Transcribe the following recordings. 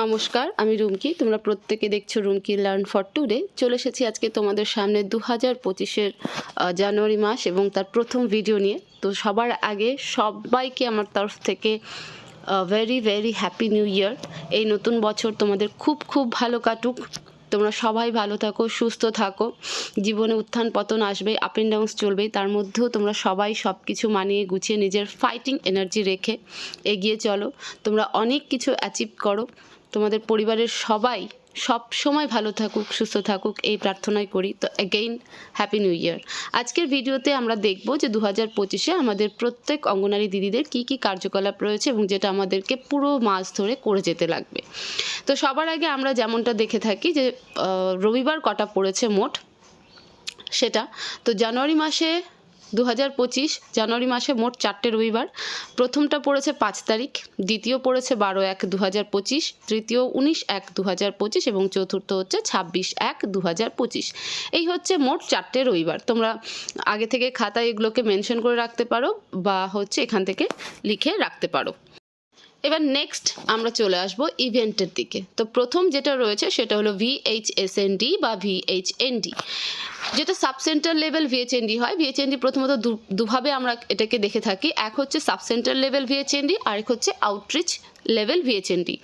নমস্কার, আমি রুমকি। তোমরা প্রত্যেকে দেখছ রুমকি লার্ন ফর টুডে। চলে এসেছি আজকে তোমাদের সামনে দু হাজার পঁচিশের জানুয়ারি মাস এবং তার প্রথম ভিডিও নিয়ে। তো সবার আগে সবাইকে আমার তরফ থেকে very very happy new year এই নতুন বছর তোমাদের খুব খুব ভালো কাটুক। তোমরা সবাই ভালো থাকো, সুস্থ থাকো। জীবনে উত্থান পতন আসবে আপ অ্যান্ড ডাউন্স চলবে তার মধ্যেও তোমরা সবাই সব কিছু মানিয়ে গুছিয়ে নিজের ফাইটিং এনার্জি রেখে এগিয়ে চলো। তোমরা অনেক কিছু অ্যাচিভ করো। তোমাদের পরিবারের সবাই সব সময় ভালো থাকুক, সুস্থ থাকুক, এই প্রার্থনাই করি। তো অ্যাগেইন হ্যাপি নিউ ইয়ার আজকের ভিডিওতে আমরা দেখব যে দু হাজার পঁচিশে আমাদের প্রত্যেক অঙ্গনারী দিদিদের কি কি কার্যকলাপ রয়েছে এবং যেটা আমাদেরকে পুরো মাস ধরে করে যেতে লাগবে। তো সবার আগে আমরা যেমনটা দেখে থাকি যে রবিবার কটা পড়েছে মোট? সেটা, তো জানুয়ারি মাসে দু হাজার পঁচিশ জানুয়ারি মাসে মোট চারটে রবিবার। প্রথমটা পড়েছে পাঁচ তারিখ, দ্বিতীয় পড়েছে বারো এক দু তৃতীয় উনিশ এক দু এবং চতুর্থ হচ্ছে ছাব্বিশ এক দু এই হচ্ছে মোট চারটে রবিবার। তোমরা আগে থেকে খাতায় এগুলোকে মেনশন করে রাখতে পারো বা হচ্ছে এখান থেকে লিখে রাখতে পারো। এবার নেক্সট আমরা চলে আসব ইভেন্টের দিকে। তো প্রথম যেটা রয়েছে সেটা হলো ভিএইচএসএনডি বা ভিএইচএনডি যেটা সাব সেন্টার লেভেল ভিএইচএনডি হয় ভিএইচএনডি প্রথমত দুভাবে আমরা এটাকে দেখে থাকি। এক হচ্ছে সাব সেন্টার লেভেল ভিএইচএনডি আর এক হচ্ছে আউটরিচ লেভেল ভিএচএনডি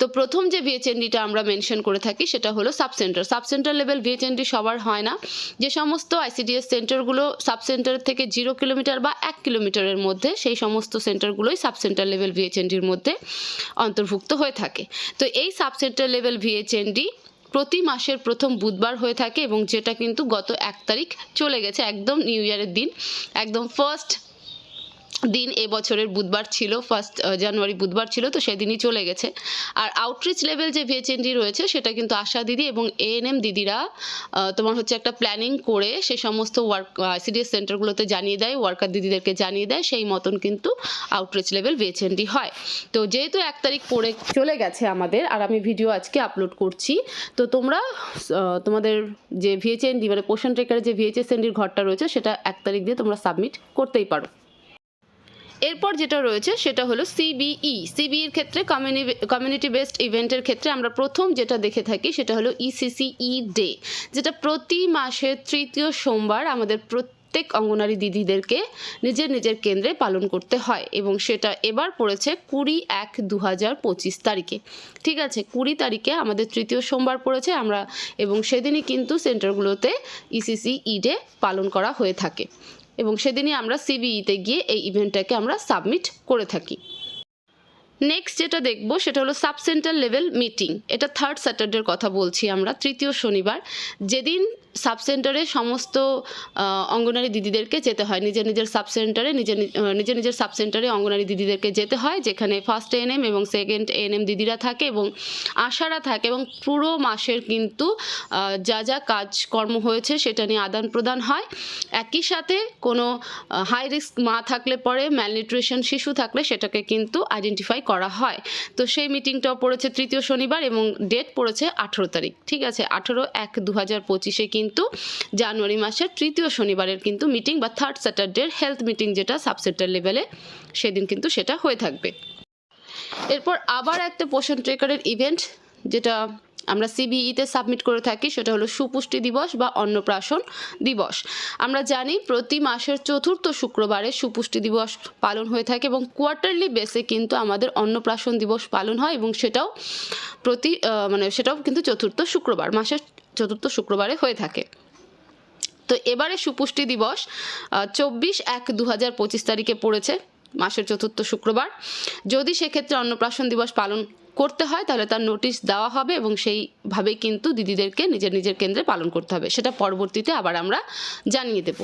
তো প্রথম যে ভিএইচএনডিটা আমরা মেনশন করে থাকি, সেটা হলো sub centre sub centre level VHND সবার হয় না। যে সমস্ত আইসিডিএস সেন্টারগুলো সাব সেন্টার থেকে জিরো কিলোমিটার বা এক কিলোমিটারের মধ্যে, সেই সমস্ত সেন্টারগুলোই সাব সেন্টার লেভেল ভিএচএনডির মধ্যে অন্তর্ভুক্ত হয়ে থাকে। তো এই সাব সেন্টার লেভেল ভিএইচএনডি প্রতি মাসের প্রথম বুধবার হয়ে থাকে এবং যেটা কিন্তু গত এক তারিখ চলে গেছে, একদম নিউ ইয়ারের দিন, একদম ফার্স্ট দিন এবছরের বুধবার ছিল ফার্স্ট জানুয়ারি বুধবার ছিল, তো সেদিনই চলে গেছে। আর আউটরিচ লেভেল যে ভিএচএনডি রয়েছে, সেটা কিন্তু আশা দিদি এবং এএনএম দিদিরা তোমার হচ্ছে একটা প্ল্যানিং করে সে সমস্ত ওয়ার্ক সিডিএস সেন্টারগুলোতে জানিয়ে দেয় ওয়ার্কার দিদিদেরকে জানিয়ে দেয়, সেই মতন কিন্তু আউটরিচ লেভেল ভিএচএনডি হয়। তো যেহেতু এক তারিখ পরে চলে গেছে আমাদের, আর আমি ভিডিও আজকে আপলোড করছি, তো তোমরা তোমাদের যে ভিএচএনডি মানে পোষণ ট্রেকারের যে ভিএচএসএনডির ঘরটা রয়েছে, সেটা এক তারিখ দিয়ে তোমরা সাবমিট করতেই পারো। এরপর যেটা রয়েছে সেটা হলো সিবিই সিবিইর ক্ষেত্রে কমিউনিটি বেসড ইভেন্টের ক্ষেত্রে আমরা প্রথম যেটা দেখে থাকি সেটা হলো E ইসিসিই ডে যেটা প্রতি মাসের তৃতীয় সোমবার আমাদের প্রত্যেক অঙ্গনারী দিদিদেরকে নিজের নিজের কেন্দ্রে পালন করতে হয় এবং সেটা এবার পড়েছে কুড়ি এক দু হাজার পঁচিশ তারিখে। ঠিক আছে, কুড়ি তারিখে আমাদের তৃতীয় সোমবার পড়েছে আমরা এবং সেদিনই কিন্তু সেন্টারগুলোতে E ইসিসিই ডে পালন করা হয়ে থাকে। এবং সেদিনই আমরা সিবিইতে গিয়ে এই ইভেন্টটাকে আমরা সাবমিট করে থাকি। নেক্সট যেটা দেখব সেটা হলো সাব লেভেল মিটিং এটা থার্ড স্যাটারডের কথা বলছি আমরা, তৃতীয় শনিবার। যেদিন সাব সেন্টারে সমস্ত অঙ্গনারী দিদিদেরকে যেতে হয়। নিজের নিজের সাব সেন্টারে নিজের নিজের নিজের সাব সেন্টারে অঙ্গনারী দিদিদেরকে যেতে হয়, যেখানে ফার্স্ট এএনএম এবং সেকেন্ড এএনএম দিদিরা থাকে এবং আশারা থাকে এবং পুরো মাসের কিন্তু যা যা কাজকর্ম হয়েছে সেটা নিয়ে আদান প্রদান হয়। একই সাথে কোনো হাই রিস্ক মা থাকলে পরে ম্যালনিউট্রিশন শিশু থাকলে সেটাকে কিন্তু আইডেন্টিফাই করা হয়। তো সেই মিটিংটাও পড়েছে তৃতীয় শনিবার এবং ডেট পড়েছে আঠেরো তারিখ। ঠিক আছে, আঠেরো এক দু হাজার পঁচিশে কিন্তু জানুয়ারি মাসের তৃতীয় শনিবারের কিন্তু মিটিং বা থার্ড স্যাটারডের হেলথ মিটিং যেটা সাবসেন্টার লেভেলে সেদিন কিন্তু সেটা হয়ে থাকবে। এরপর আবার একটা পোষণ ট্রেকারের ইভেন্ট যেটা আমরা সিবিইতে সাবমিট করে থাকি, সেটা হলো সুপুষ্টি দিবস বা অন্নপ্রাশন দিবস। আমরা জানি প্রতি মাসের চতুর্থ শুক্রবারে সুপুষ্টি দিবস পালন হয়ে থাকে এবং কোয়ার্টারলি বেসে কিন্তু আমাদের অন্নপ্রাশন দিবস পালন হয় এবং সেটাও প্রতি মানে সেটাও কিন্তু চতুর্থ শুক্রবার, মাসের চতুর্থ শুক্রবারে হয়ে থাকে। তো এবারে সুপুষ্টি দিবস চব্বিশ এক দু হাজার পঁচিশ তারিখে পড়েছে মাসের চতুর্থ শুক্রবার। যদি সেক্ষেত্রে অন্নপ্রাশন দিবস পালন করতে হয়, তাহলে তার নোটিশ দেওয়া হবে এবং সেইভাবেই কিন্তু দিদিদেরকে নিজের নিজের কেন্দ্রে পালন করতে হবে। সেটা পরবর্তীতে আবার আমরা জানিয়ে দেব।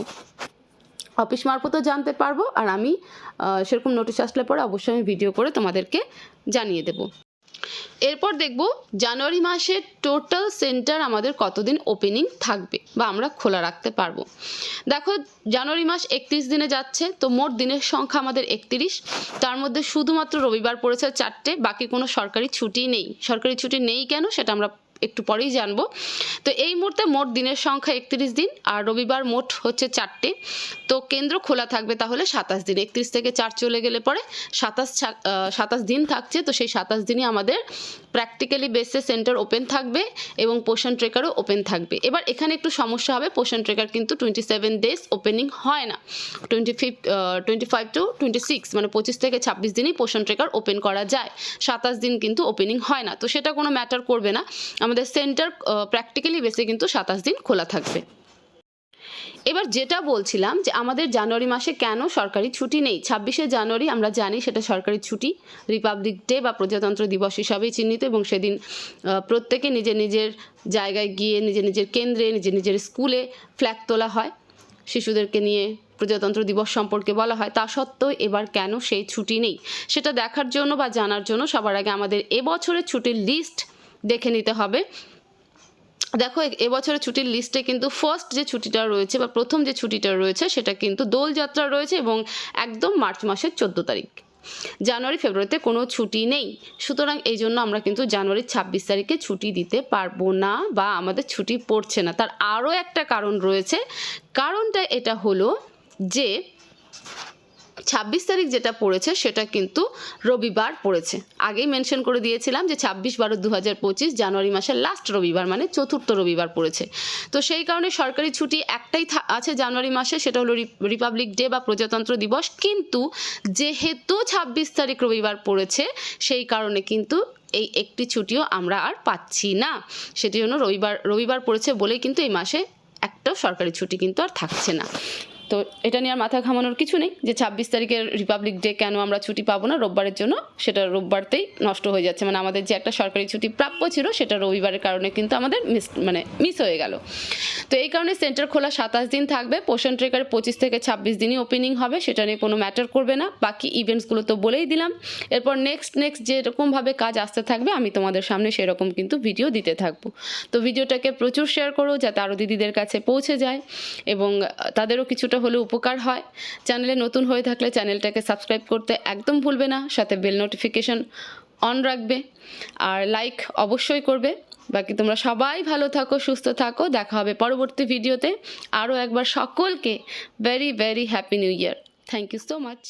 অফিস মারফতও জানতে পারব আর আমি সেরকম নোটিশ আসলে পরে অবশ্যই আমি ভিডিও করে তোমাদেরকে জানিয়ে দেবো। এরপর দেখব জানুয়ারি মাসে টোটাল সেন্টার আমাদের কতদিন ওপেনিং থাকবে বা আমরা খোলা রাখতে পারব। দেখো, জানুয়ারি মাস একত্রিশ দিনে যাচ্ছে, তো মোট দিনের সংখ্যা আমাদের একত্রিশ। তার মধ্যে শুধুমাত্র রবিবার পড়েছে চারটে, বাকি কোনো সরকারি ছুটি নেই। সরকারি ছুটি নেই কেন? সেটা আমরা একটু পরেই জানব। তো এই মুহূর্তে মোট দিনের সংখ্যা একত্রিশ দিন আর রবিবার মোট হচ্ছে চারটে। তো কেন্দ্র খোলা থাকবে তাহলে সাতাশ দিন। একত্রিশ থেকে চার চলে গেলে পরে সাতাশ সাতাশ দিন থাকছে। তো সেই সাতাশ দিনই আমাদের প্র্যাকটিক্যালি বেসে সেন্টার ওপেন থাকবে এবং পোষণ ট্রেকারও ওপেন থাকবে। এবার এখানে একটু সমস্যা হবে পোষণ ট্রেকার কিন্তু টোয়েন্টি সেভেন ডেজ ওপেনিং হয় না। Twenty fif twenty five to twenty six মানে পঁচিশ থেকে ছাব্বিশ দিনই পোষণ ট্রেকার ওপেন করা যায়। সাতাশ দিন কিন্তু ওপেনিং হয় না। তো সেটা কোনো ম্যাটার করবে না। আমাদের সেন্টার প্র্যাকটিক্যালি বেসে কিন্তু সাতাশ দিন খোলা থাকবে। এবার যেটা বলছিলাম যে আমাদের জানুয়ারি মাসে কেন সরকারি ছুটি নেই? ছাব্বিশে জানুয়ারি আমরা জানি সেটা সরকারি ছুটি। রিপাবলিক ডে বা প্রজাতন্ত্র দিবস হিসাবেই চিহ্নিত এবং সেদিন প্রত্যেকে নিজের নিজের জায়গায় গিয়ে নিজের নিজের কেন্দ্রে নিজের নিজের স্কুলে ফ্ল্যাগ তোলা হয়। শিশুদেরকে নিয়ে প্রজাতন্ত্র দিবস সম্পর্কে বলা হয়। তা সত্ত্বেও এবার কেন সেই ছুটি নেই? সেটা দেখার জন্য বা জানার জন্য সবার আগে আমাদের এবছরের ছুটির লিস্ট দেখে নিতে হবে। দেখো এবছরের ছুটির লিস্টে কিন্তু ফার্স্ট যে ছুটিটা রয়েছে বা প্রথম যে ছুটিটা রয়েছে, সেটা কিন্তু দোলযাত্রা রয়েছে এবং একদম মার্চ মাসের চোদ্দ তারিখ। জানুয়ারি, ফেব্রুয়ারিতে কোনো ছুটি নেই। সুতরাং এই জন্য আমরা কিন্তু জানুয়ারির ছাব্বিশ তারিখে ছুটি দিতে পারব না বা আমাদের ছুটি পড়ছে না। তার আরও একটা কারণ রয়েছে। কারণটা এটা হলো যে ছাব্বিশ তারিখ যেটা পড়েছে, সেটা কিন্তু রবিবার পড়েছে। আগেই মেনশন করে দিয়েছিলাম যে ছাব্বিশ বারো দু হাজার পঁচিশ জানুয়ারি মাসের লাস্ট রবিবার মানে চতুর্থ রবিবার পড়েছে। তো সেই কারণে সরকারি ছুটি একটাই আছে জানুয়ারি মাসে, সেটা হলো রিপাবলিক ডে বা প্রজাতন্ত্র দিবস। কিন্তু যেহেতু ছাব্বিশ তারিখ রবিবার পড়েছে, সেই কারণে কিন্তু এই একটি ছুটিও আমরা আর পাচ্ছি না। সেটি জন্য রবিবার রবিবার পড়েছে বলেই কিন্তু এই মাসে একটাও সরকারি ছুটি কিন্তু আর থাকছে না। তো এটা নিয়ে আর মাথা ঘামানোর কিছু নেই যে ছাব্বিশ তারিখের রিপাবলিক ডে কেন আমরা ছুটি পাবো না? রোববারের জন্য সেটা রোববারতেই নষ্ট হয়ে যাচ্ছে। মানে আমাদের যে একটা সরকারি ছুটি প্রাপ্য ছিল সেটা রবিবারের কারণে কিন্তু আমাদের মিস মানে মিস হয়ে গেল। তো এই কারণে সেন্টার খোলা সাতাশ দিন থাকবে। পোষণ ট্রেকার পঁচিশ থেকে ছাব্বিশ দিনই ওপেনিং হবে। সেটা নিয়ে কোনো ম্যাটার করবে না। বাকি ইভেন্টসগুলো তো বলেই দিলাম। এরপর নেক্সট নেক্সট যেরকমভাবে কাজ আসতে থাকবে, আমি তোমাদের সামনে সেরকম কিন্তু ভিডিও দিতে থাকব। তো ভিডিওটাকে প্রচুর শেয়ার করো যাতে আরও দিদিদের কাছে পৌঁছে যায় এবং তাদেরও কিছুটা হলেও উপকার হয়। চ্যানেলে নতুন হয়ে থাকলে চ্যানেলটাকে সাবস্ক্রাইব করতে একদম ভুলবে না, সাথে বেল নোটিফিকেশন অন রাখবে। আর লাইক অবশ্যই করবে। বাকি তোমরা সবাই ভালো থাকো, সুস্থ থাকো। দেখা হবে পরবর্তী ভিডিওতে। আরও একবার সকলকে very very happy new year thank you so much